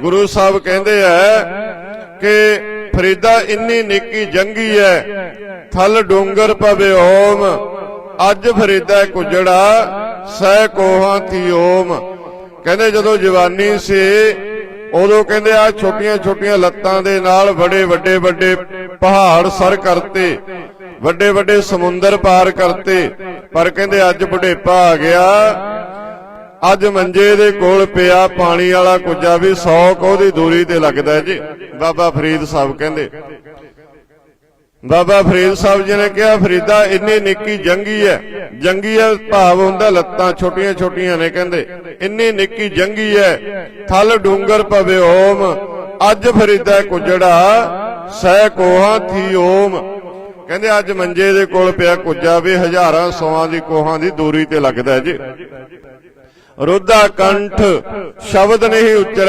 ਗੁਰੂ ਸਾਹਿਬ ਕਹਿੰਦੇ ਆ ਕਿ ਫਰੀਦਾ ਇੰਨੀ ਨਿੱਕੀ ਜੰਗੀ ਐ, ਥਲ ਡੂੰਗਰ ਪਵੇ ਓਮ, ਅੱਜ ਫਰੀਦਾ ਕੁਜੜਾ ਸਹਿ ਕੋਹਾਂ ਥੀ ਓਮ। ਕਹਿੰਦੇ ਜਦੋਂ ਜਵਾਨੀ ਸੀ, ਉਦੋਂ ਕਹਿੰਦੇ ਆ ਛੋਟੀਆਂ ਛੋਟੀਆਂ ਲੱਤਾਂ ਦੇ ਨਾਲ ਬੜੇ ਵੱਡੇ ਵੱਡੇ ਪਹਾੜ ਸਰ ਕਰਤੇ, ਵੱਡੇ ਵੱਡੇ ਸਮੁੰਦਰ ਪਾਰ ਕਰਤੇ, ਪਰ ਕਹਿੰਦੇ ਅੱਜ ਬੁਢੇਪਾ ਆ ਗਿਆ ਅੱਜ ਮੰਜੇ ਦੇ ਕੋਲ ਪਿਆ ਪਾਣੀ ਵਾਲਾ ਕੁੱਜਾ ਵੀ 100 ਕੋਹ ਦੀ ਦੂਰੀ ਤੇ ਲੱਗਦਾ ਹੈ ਜੀ। ਬਾਬਾ ਫਰੀਦ ਸਾਹਿਬ ਕਹਿੰਦੇ। ਬਾਬਾ ਫਰੀਦ ਸਾਹਿਬ ਜੀ ਨੇ ਕਿਹਾ, ਫਰੀਦਾ, ਇੰਨੀ ਨਿੱਕੀ ਜੰਗੀ ਹੈ। ਜੰਗੀ ਹੈ ਭਾਵ ਹੁੰਦਾ ਲੱਤਾਂ ਛੋਟੀਆਂ ਛੋਟੀਆਂ ਨੇ ਕਹਿੰਦੇ। ਇੰਨੀ ਨਿੱਕੀ ਜੰਗੀ ਹੈ, ਥਲ ਡੂੰਗਰ ਪਵੇ ਓਮ। ਅੱਜ ਫਰੀਦਾ ਕੁਜੜਾ, ਸਹਿ ਕੋਹਾਂ ਥੀ ਓਮ। ਕਹਿੰਦੇ ਅੱਜ ਮੰਜੇ ਦੇ ਕੋਲ ਪਿਆ ਕੁੱਜਾ ਵੀ, ਹਜ਼ਾਰਾਂ ਸੌਆਂ ਦੀ ਕੋਹਾਂ ਦੀ ਦੂਰੀ ਤੇ ਲੱਗਦਾ ਜੀ। ਰੁੱਧਾ ਕੰਠ ਸ਼ਬਦ ਨਹੀਂ ਉਚਰ